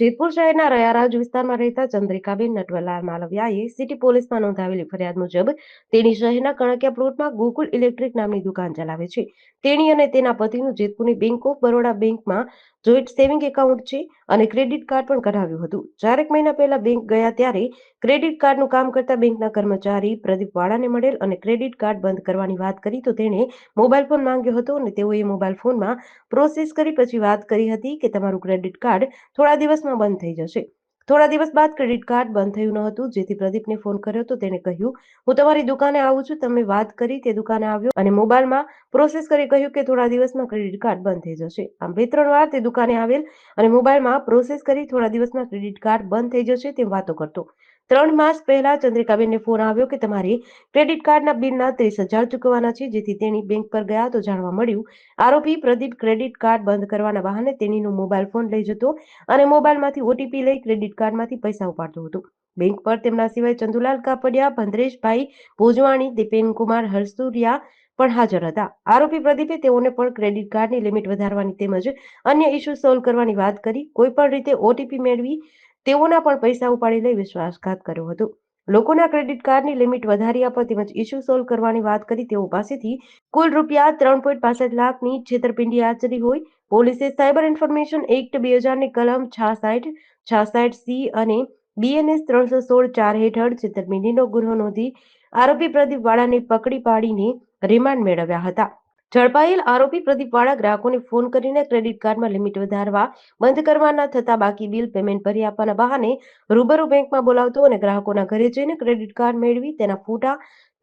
જેતપુર શહેરના રયારાજ વિસ્તારમાં રહેતા ચંદ્રિકાબેન નટવરલાલ માલવિયાએ સિટી પોલીસમાં નોંધાવેલી ફરિયાદ મુજબ તેની શહેરના કણકિયા પ્લોટમાં ગોકુલ ઇલેક્ટ્રિક નામની દુકાન ચલાવે છે. તેણી અને તેના પતિનું જેતપુરની બેંક ઓફ બરોડા બેંકમાં જોઈન્ટ સેવિંગ એકાઉન્ટ છે અને ક્રેડિટ કાર્ડ પણ કઢાવ્યું હતું. ચારેક મહિના પહેલા બેંક ગયા ત્યારે ક્રેડિટ કાર્ડનું કામ કરતા બેંકના કર્મચારી પ્રદીપ વાળાને મળેલ અને ક્રેડિટ કાર્ડ બંધ કરવાની વાત કરી તો તેણે મોબાઈલ ફોન માંગ્યો હતો અને તેઓએ મોબાઈલ ફોનમાં પ્રોસેસ કરી પછી વાત કરી હતી કે તમારું ક્રેડિટ કાર્ડ થોડા દિવસમાં બંધ થઈ જશે. થોડા દિવસ બાદ ક્રેડિટ કાર્ડ બંધ થયું ન હતું. જેથી પ્રદીપને ફોન કર્યો તો તેણે કહ્યું, હું તમારી દુકાને આવું છું. તમે વાત કરી, તે દુકાને આવ્યો અને મોબાઈલમાં પ્રોસેસ કરી કહ્યું કે થોડા દિવસમાં ક્રેડિટ કાર્ડ બંધ થઈ જશે. આમ બે ત્રણ વાર તે દુકાને આવેલ અને મોબાઈલમાં પ્રોસેસ કરી થોડા દિવસમાં ક્રેડિટ કાર્ડ બંધ થઈ જશે તેમ વાતો કરતો. ત્રણ માસ પહેલા ચંદ્રિકાબેનને ફોન આવ્યો કે તમારે ક્રેડિટ કાર્ડના બિલના ત્રીસ હજાર ચૂકવવાના છે, જેથી તેણી બેંક પર ગયા તો જાણવા મળ્યું, આરોપી પ્રદીપ ક્રેડિટ કાર્ડ બંધ કરવાના બહાને તેણીનો મોબાઈલ ફોન લઈ જતો અને મોબાઈલમાંથી ઓટીપી લઈ ક્રેડિટ કાર્ડમાંથી પૈસા ઉપાડતો હતો. બેંક પર તેમના સિવાય ચંદુલાલ કાપડિયા, ભંદ્રેશભાઈ ભોજવાણી, દીપેનકુમાર હરસુરિયા પણ હાજર હતા. આરોપી પ્રદીપે તેઓને પણ ક્રેડિટ કાર્ડની લિમિટ વધારવાની તેમજ અન્ય ઇસ્યુ સોલ્વ કરવાની વાત કરી. કોઈ પણ રીતે ઓટીપી મેળવી તેઓના પણ પૈસા ઉપાડી લઈ વિશ્વાસઘાત કર્યો હતો. લોકોના ક્રેડિટ કાર્ડની લિમિટ વધારી આપવા તેમજ ઇસ્યુ સોલ્વ કરવાની વાત કરી તેઓ પાસેથી કુલ રૂપિયા ત્રણ પોઈન્ટ પાસઠ લાખની છેતરપિંડી આચરી હોય. પોલીસે સાયબર ઇન્ફોર્મેશન એક્ટ બે હજારની કલમ છાસાઠ છાસાઠ સી અને બીએનએસ ત્રણસો સોળ ચાર હેઠળ છેતરપિંડીનો ગુનો નોંધી આરોપી પ્રદીપ વાળાને પકડી પાડીને રિમાન્ડ મેળવ્યા હતા. ઝડપાયેલ આરોપી પ્રદીપવાળા ગ્રાહકોને ફોન કરીને ક્રેડિટ કાર્ડમાં લિમિટ વધારવા, બંધ કરવાના થતા બાકી બિલ પેમેન્ટ ભરી આપવાના બહાને રૂબરૂ બેંકમાં બોલાવતો અને ગ્રાહકોના ઘરે જઈને ક્રેડિટ કાર્ડ મેળવી તેના ફોટા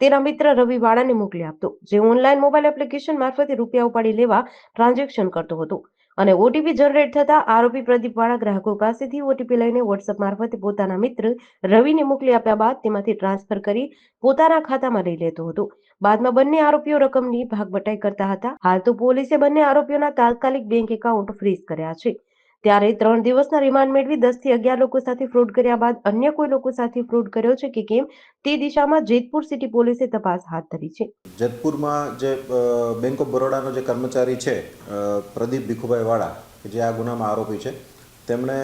તેના મિત્ર રવિ વાળાને મોકલી આપતો. જે ઓનલાઈન મોબાઈલ એપ્લિકેશન મારફતે રૂપિયા ઉપાડી લેવા ટ્રાન્ઝેક્શન કરતો હતો. અને ઓટીપી જનરેટ થતા આરોપી પ્રદીપ વાળા ગ્રાહકો પાસેથી ઓટીપી લઈને વોટ્સઅપ મારફતે પોતાના મિત્ર રવિને મોકલી આપ્યા બાદ તેમાંથી ટ્રાન્સફર કરી પોતાના ખાતામાં લઈ લેતો હતો. બાદમાં બંને આરોપીઓ રકમની ભાગબટાઈ કરતા હતા. હાલ તો પોલીસે બંને આરોપીઓના તાત્કાલિક બેંક એકાઉન્ટ ફ્રીઝ કર્યા છે. ત્યારે ત્રણ દિવસના રિમાન્ડ મેળવી દસથી અગિયાર લોકો સાથે ફ્રોડ કર્યા બાદ અન્ય કોઈ લોકો સાથે ફ્રોડ કર્યો છે કે કેમ? તે દિશામાં જેતપુર સિટી પોલીસે તપાસ હાથ ધરી છે. જેતપુરમાં જે બેંક ઓફ બરોડાનો જે કર્મચારી છે પ્રદીપ ભીખુભાઈ વાળા જે આ ગુનામાં આરોપી છે, તેમણે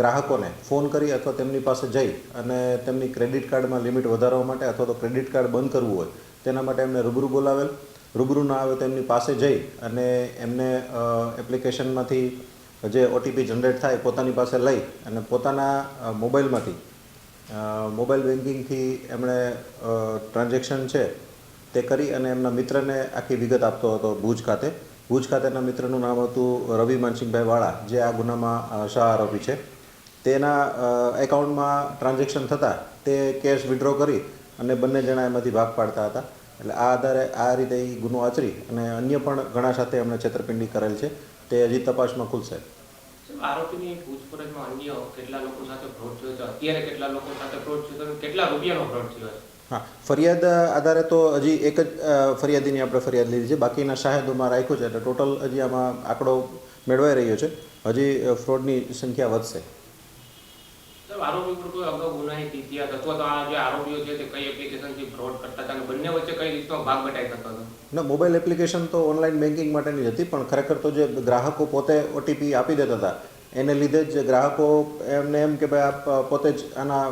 ગ્રાહકોને ફોન કરી અથવા તેમની પાસે જઈ અને તેમની ક્રેડિટ કાર્ડમાં લિમિટ વધારવા માટે અથવા તો ક્રેડિટ કાર્ડ બંધ કરવું હોય, તેના માટે એમને રૂબરૂ બોલાવેલ. રૂબરૂ ના આવે તેમની પાસે જઈ અને એમને એપ્લિકેશનમાંથી જે ઓટીપી જનરેટ થાય પોતાની પાસે લઈ અને પોતાના મોબાઈલમાંથી મોબાઈલ બેન્કિંગથી એમણે ટ્રાન્ઝેક્શન છે તે કરી અને એમના મિત્રને આખી વિગત આપતો હતો ભુજ ખાતે. ભુજ ખાતેના મિત્રનું નામ હતું રવિ માનસિંહભાઈ વાળા, જે આ ગુનામાં શાહ આરોપી છે. તેના એકાઉન્ટમાં ટ્રાન્ઝેક્શન થતાં તે કેશ વિડ્રો કરી અને બંને જણા એમાંથી ભાગ પાડતા હતા. એટલે આ આધારે આ રીતે એ ગુનો આચરી અને અન્ય પણ ઘણા સાથે એમણે છેતરપિંડી કરેલ છે. તે હજી તપાસમાં ખુલશે. આરોપીની પૂછપરછમાં અન્ય કેટલા લોકો સાથે ફ્રોડ થયો છે અત્યારે કેટલા લોકો સાથે ફ્રોડ થયો કેટલા રૂપિયાનો ફ્રોડ થયો છે? હા ફરિયાદ આધારે તો હજી એક જ ફરિયાદીની આપણે ફરિયાદ લીધી છે. બાકીના શાહેદોમાં રાખ્યું છે. એટલે ટોટલ હજી આમાં આંકડો મેળવાઈ રહ્યો છે. હજી ફ્રોડની સંખ્યા વધશે. આરોપી પર અથવા તો આ જે આરોપીઓ છે એપ્લિકેશનથી ફ્રોડ કરતા હતા અને બંને ભાગ બટાઈ થતો મોબાઈલ એપ્લિકેશન તો ઓનલાઈન બેન્કિંગ માટેની હતી, પણ ખરેખર તો જે ગ્રાહકો પોતે ઓટીપી આપી દેતા હતા, એને લીધે જ ગ્રાહકો એમને એમ કે ભાઈ આપ પોતે જ આના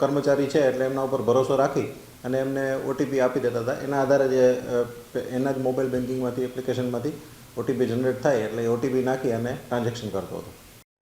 કર્મચારી છે એટલે એમના ઉપર ભરોસો રાખી અને એમને ઓટીપી આપી દેતા હતા. એના આધારે જે એના જ મોબાઈલ બેન્કિંગમાંથી એપ્લિકેશનમાંથી ઓટીપી જનરેટ થાય એટલે ઓટીપી નાખી અને ટ્રાન્ઝેક્શન કરતો હતો.